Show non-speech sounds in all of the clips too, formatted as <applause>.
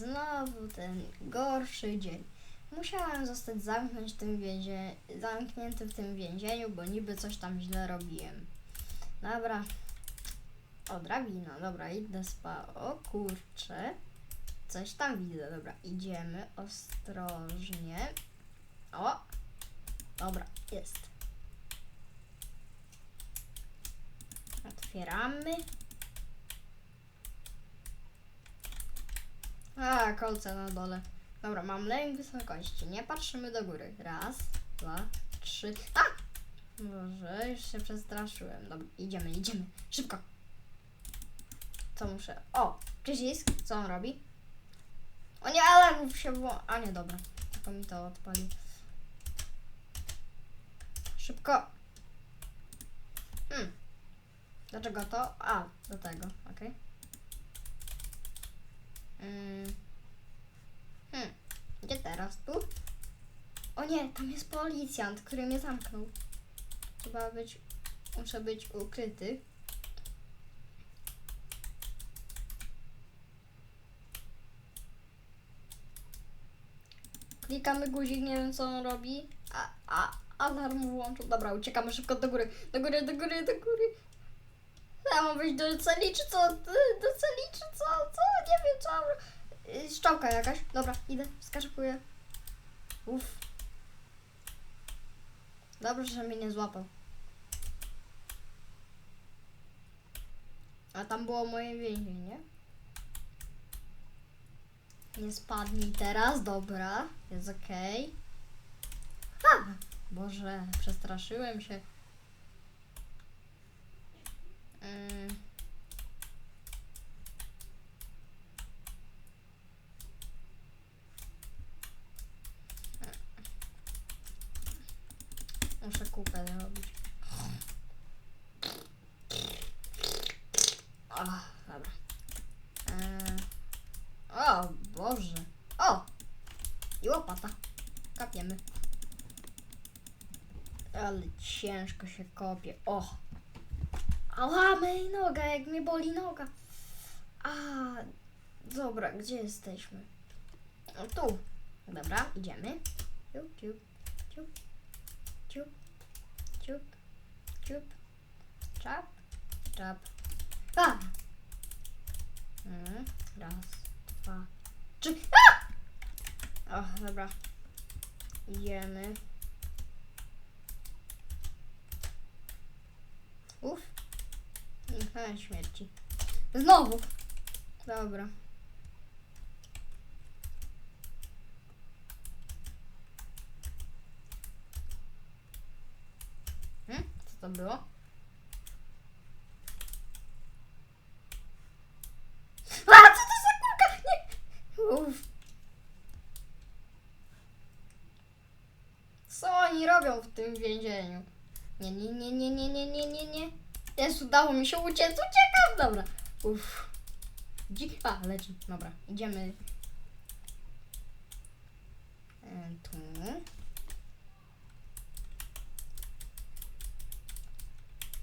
Znowu ten gorszy dzień. Musiałem zostać zamknąć w tym więzie... zamknięty w tym więzieniu, bo niby coś tam źle robiłem. Dobra. O, drabina. Dobra, idę spa. O kurcze. Coś tam widzę. Dobra, idziemy ostrożnie. O! Dobra, jest. Otwieramy. A, kolce na dole. Dobra, mam lęk wysokości. Nie patrzymy do góry. Raz, dwa, trzy. A! Może już się przestraszyłem. Dobra, idziemy, idziemy. Szybko. Co muszę? O! Przycisk. Co on robi? O nie, alarm się wło... A nie, dobra. Tylko mi to odpalił. Szybko. Hmm. Dlaczego to? A, do tego, okej. Mm. Hmm. Gdzie teraz? Tu? O nie, tam jest policjant, który mnie zamknął. Trzeba być... Muszę być ukryty. Klikamy guzik, nie wiem co on robi. A, a alarm włączył. Dobra, uciekamy szybko do góry. Do góry, do góry, do góry. Ja mam wejść do celi, czy co? Do celi, czy co? Co? Nie wiem, co. Yy, Szczałka jakaś. Dobra, idę, skaszuję. Uff. Dobrze, że mnie nie złapał. A tam było moje więzienie. Nie spadnij teraz, dobra. Jest okej. A! Boże, przestraszyłem się. Mm. Muszę kupę zrobić. O, dobra. Eee, o, Boże. O! I łopata. Kapiemy. Ale ciężko się kopie. O! Ała, mej noga, jak mnie boli noga. A, dobra, gdzie jesteśmy? Tu. Dobra, idziemy. Ciup, ciup, ciup, ciup, ciup, ciup, czap, czap. A! Mm, raz, dwa, trzy. A! O, dobra. Idziemy. Uff. Uniknąłem śmierci. Znowu. Dobra. To było? A, co to za kulka? Nie. Uff. Co oni robią w tym więzieniu? Nie, nie, nie, nie, nie, nie, nie, nie, nie. Jest, udało mi się uciec, uciekam, dobra. Uff. Dzik, a, leci, dobra, idziemy. E, tu.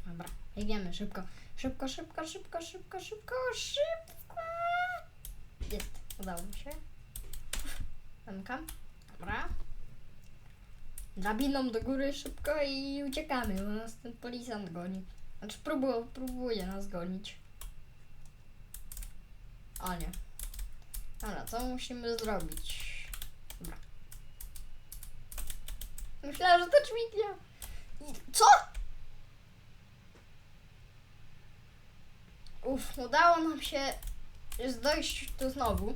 Dobra, idziemy, szybko. Szybko, szybko, szybko, szybko, szybko, szybko. Jest, udało mi się. Zamkam. Dobra. Drabiną do góry szybko i uciekamy, bo nas ten policjant goni. Znaczy próbuje, próbuje nas gonić. O nie. Dobra, co musimy zrobić? Dobra. Myślałam, że to dźwignia. Co? Uff, udało nam się dojść tu znowu.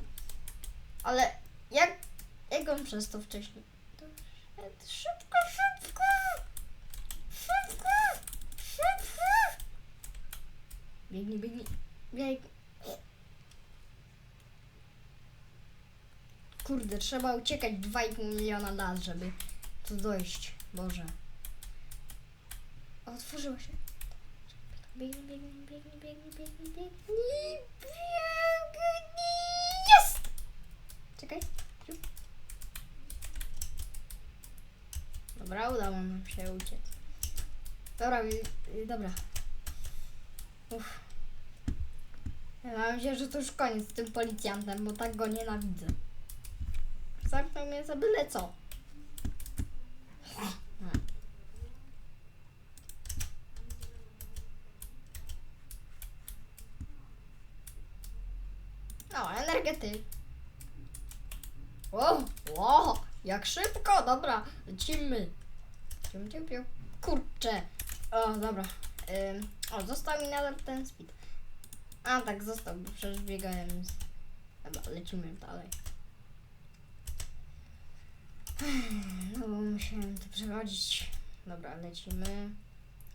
Ale jak, jak on przez to wcześniej? Szybko, szybko! Szybko! Szybko! Biegnij, biegnij, biegnij. Kurde, trzeba uciekać 2,5 miliona lat, żeby tu dojść. Boże. Otworzyło się. Biegnij, biegnij, biegnij, biegnij, biegnij, biegnij, biegnij. Jest! Czekaj. Dobra, udało nam się uciec. Dobra, dobra. Uff. Ja mam nadzieję, że to już koniec z tym policjantem, bo tak go nienawidzę. Zamknął mnie za byle co. No, energetyk. O, jak szybko, dobra, lecimy. Kurczę. O, dobra. O, został mi nadal ten speed. A, tak, został, bo przecież biegałem z... Dobra, lecimy dalej. No, bo musiałem to przechodzić. Dobra, lecimy.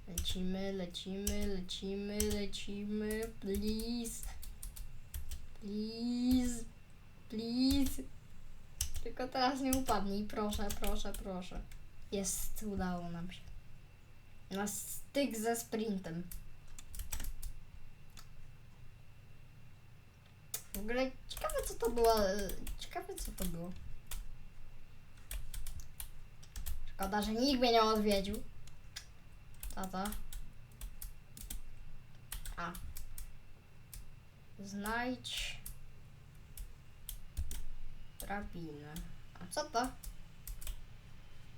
Lecimy, lecimy, lecimy, lecimy. Please. Please. Please. Tylko teraz nie upadnij, proszę, proszę, proszę. Jest, udało nam się. Na styk ze sprintem. W ogóle ciekawe co to było. Ciekawe co to było. Szkoda, że nikt mnie nie odwiedził. To? A. Znajdź drabinę. A co to?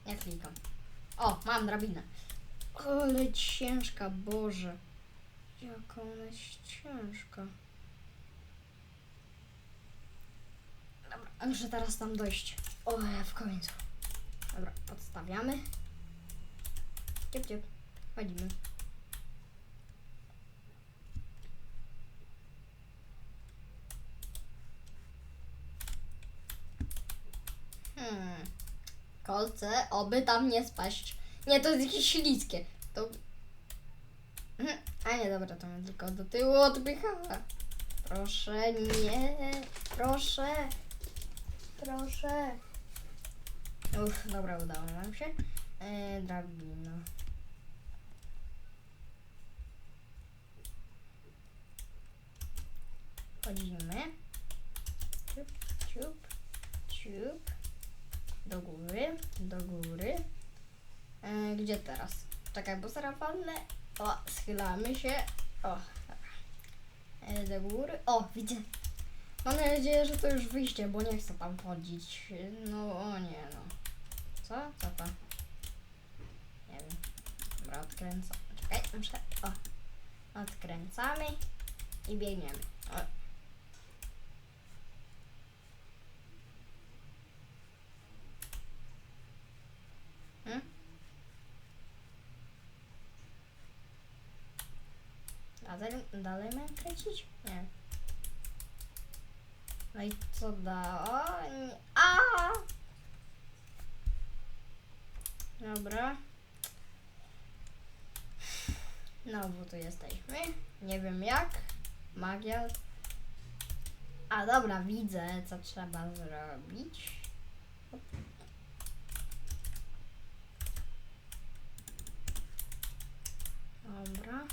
Nie klikam. O, mam drabinę. Ale ciężka, Boże. Jaka ona jest ciężka. Dobra, muszę teraz tam dojść. O, w końcu. Dobra, podstawiamy. Ciep, ciep. Chodzimy. Hmm. Kolce, oby tam nie spaść. Nie, to jest jakieś śliskie. To... Mhm. A nie, dobra, to mnie tylko do tyłu odpycha. Proszę, nie. Proszę. Proszę. Uff, dobra, udało nam się. E, drabina. Chodzimy. Ciup, ciup, ciup. Do góry, do góry. E, gdzie teraz? Czekaj, bo zaraz. O, schylamy się. O. E, do góry. O, widzę. Mam nadzieję, że to już wyjście, bo nie chcę tam chodzić. No, o nie, no. Co? Co to? Nie wiem. Dobra, odkręcam. Czekaj, muszę. O. Odkręcamy i biegniemy. O. Hmm? Dalej, dalej mam kręcić? Nie. No i co da? O, nie. A! Dobra. Znowu tu jesteśmy. Nie wiem jak. Magia. A dobra, widzę co trzeba zrobić. Dobra.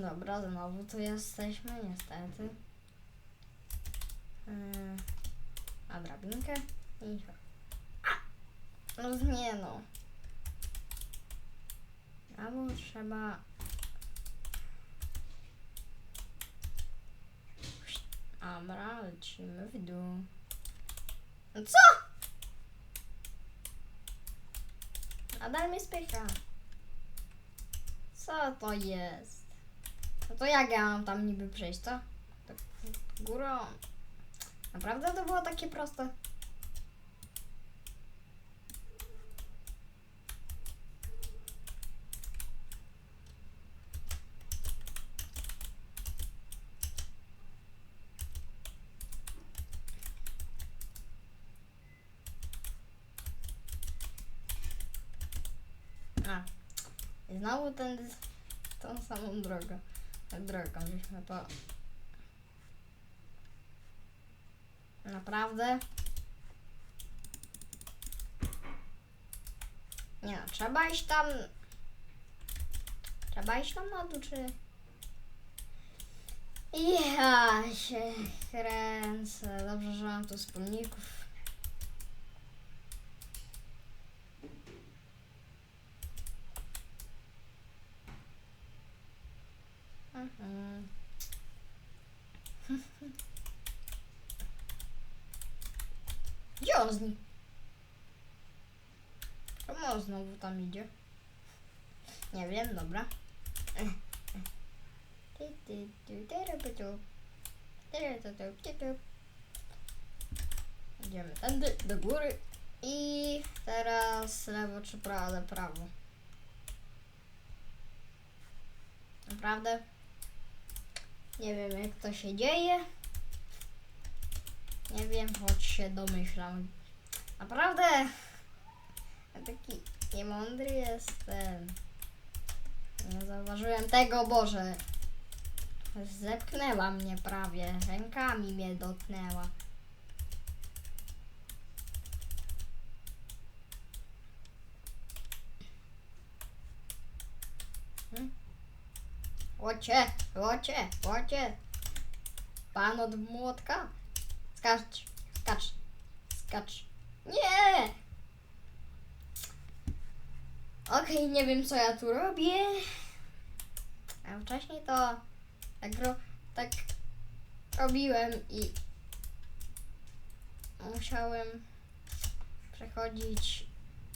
Dobra, znowu tu jesteśmy, niestety. Yy, a drabinkę i... No nie no. Albo trzeba... Dobra, lecimy w dół. No co? Nadal mnie spycha. Co to jest? No to jak ja mam tam niby przejść, co? Tak górą. Naprawdę to było takie proste? A. Znowu ten, tą samą drogą. Drogą żeśmy to... Naprawdę? Nie no, trzeba iść tam... Trzeba iść tam na dół, czy... Ja się kręcę. Dobrze, że mam tu wspólników. Znikł? Czemu on znowu tam idzie? Nie wiem, dobra. Idziemy tędy, do góry. I teraz lewo czy prawo, prawo. Naprawdę? Nie wiem jak to się dzieje. Nie wiem, choć się domyślam. Naprawdę? Ja taki niemądry jestem. Nie zauważyłem tego, Boże. Zepchnęła mnie prawie. Rękami mnie dotknęła. Hmm? Łocie, łocie. Pan od młotka. Skacz, skacz, skacz. Nie! Okej, nie wiem co ja tu robię. A wcześniej to tak, ro, tak robiłem i musiałem przechodzić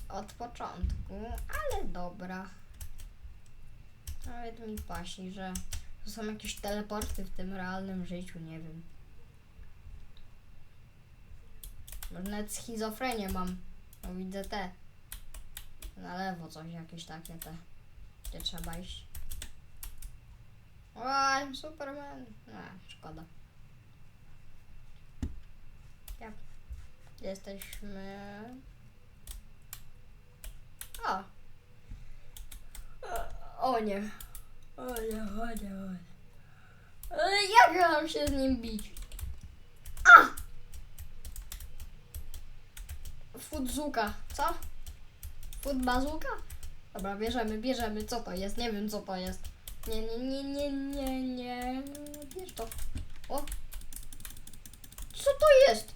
od początku, ale dobra. Nawet mi paści, że to są jakieś teleporty w tym realnym życiu, nie wiem. Może nawet schizofrenię mam. No widzę te. Na lewo coś jakieś takie te. Gdzie trzeba iść. O, Superman. Nie, szkoda. Ja. Jesteśmy. O. O nie. O nie, o nie, o nie. Ale jak mam się z nim bić? A! Fudzuka, co? Food bazuka? Dobra, bierzemy, bierzemy. Co to jest? Nie wiem, co to jest. Nie, nie, nie, nie, nie, nie. Bierz to. O. Co to jest?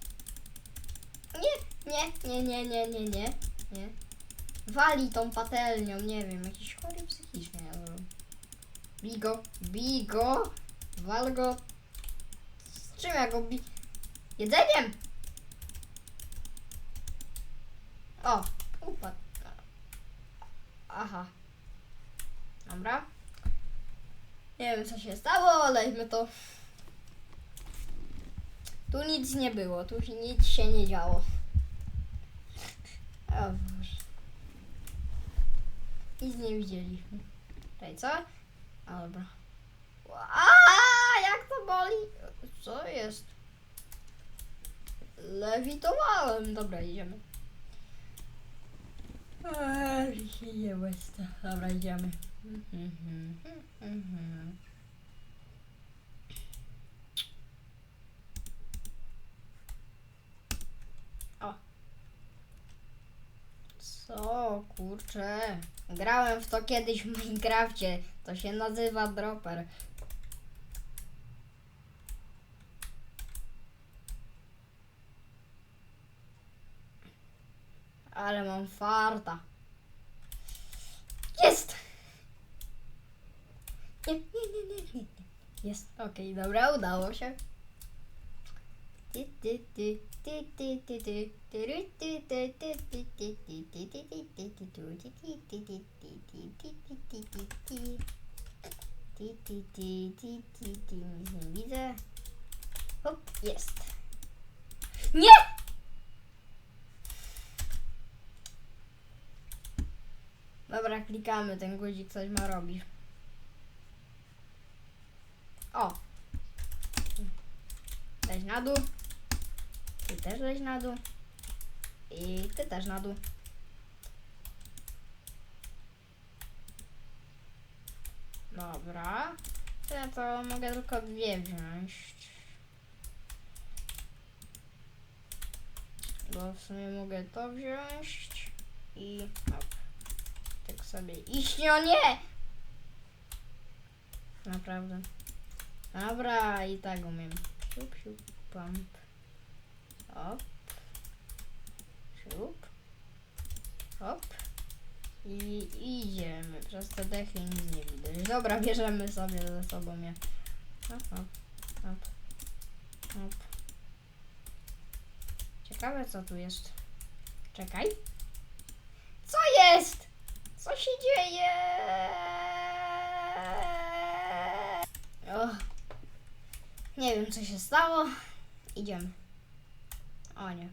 Nie, nie, nie, nie, nie, nie, nie. Nie. Wali tą patelnią, nie wiem, jakiś chory psychicznie. Bigo, bigo, wal go. Z czym ja go bi... Jedzeniem! O, upadł. Aha. Dobra. Nie wiem co się stało, olejmy to. Tu nic nie było, tu się- nic się nie działo. O Boże. Nic nie widzieliśmy. Czekaj, co? A dobra. A, jak to boli? Co jest? Lewitowałem. Dobra, idziemy. Nie łesta. Dobra, idziemy. Mhm, mhm. O. Co, kurczę. Grałem w to kiedyś w Minecrafcie. To się nazywa dropper. czwarta. Jest! Nie, nie, nie, nie, nie. Jest, okej, okay, dobra, udało się. Widzę. Hop, jest. Nie! Dobra, klikamy, ten guzik coś ma robić. O! Leź na dół. Ty też leź na dół. I ty też na dół. Dobra. Ja to mogę tylko dwie wziąć. Bo w sumie mogę to wziąć i sobie iść, no nie! Naprawdę. Dobra, i tak umiem. Siup, siup, pump. Op. Siup. Hop. I idziemy. Przez te dechy nic nie widać. Dobra, bierzemy sobie ze sobą je. Hop, hop, hop. Hop. Ciekawe co tu jest. Czekaj. Co jest? Co się dzieje? Nie wiem co się stało. Idziemy. O nie.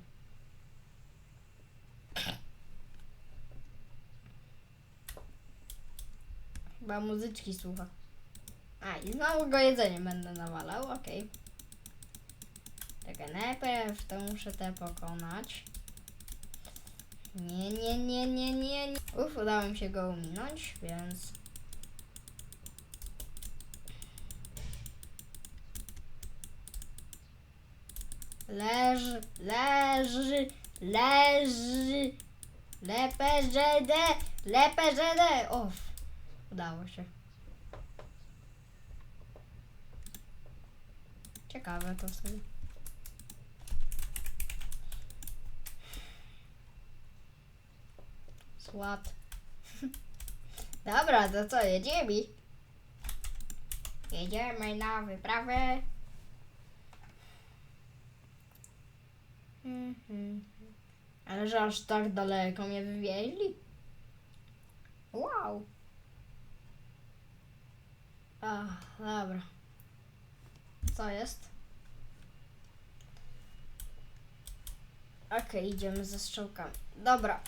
Chyba muzyczki słucha. A i znowu go jedzenie będę nawalał, okej. Czekaj, najpierw to muszę te pokonać. Nie, nie, nie, nie, nie, nie. Uf, udało mi się go ominąć, więc... Leży, leży, leży. LPZD, LPZD. Uff, udało się. Ciekawe to sobie. Sład. <laughs> Dobra, to co, jedziemy? Jedziemy na wyprawę. Mhm. Ale że aż tak daleko mnie wywieźli? Wow. Ach, dobra. Co jest? Okej, idziemy ze strzałkami. Dobra.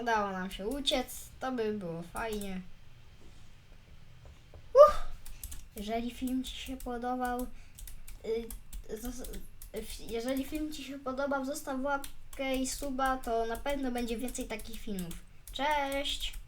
Udało nam się uciec. To by było fajnie. Uff. Jeżeli film Ci się podobał, y, jeżeli film Ci się podobał, zostaw łapkę i suba, to na pewno będzie więcej takich filmów. Cześć!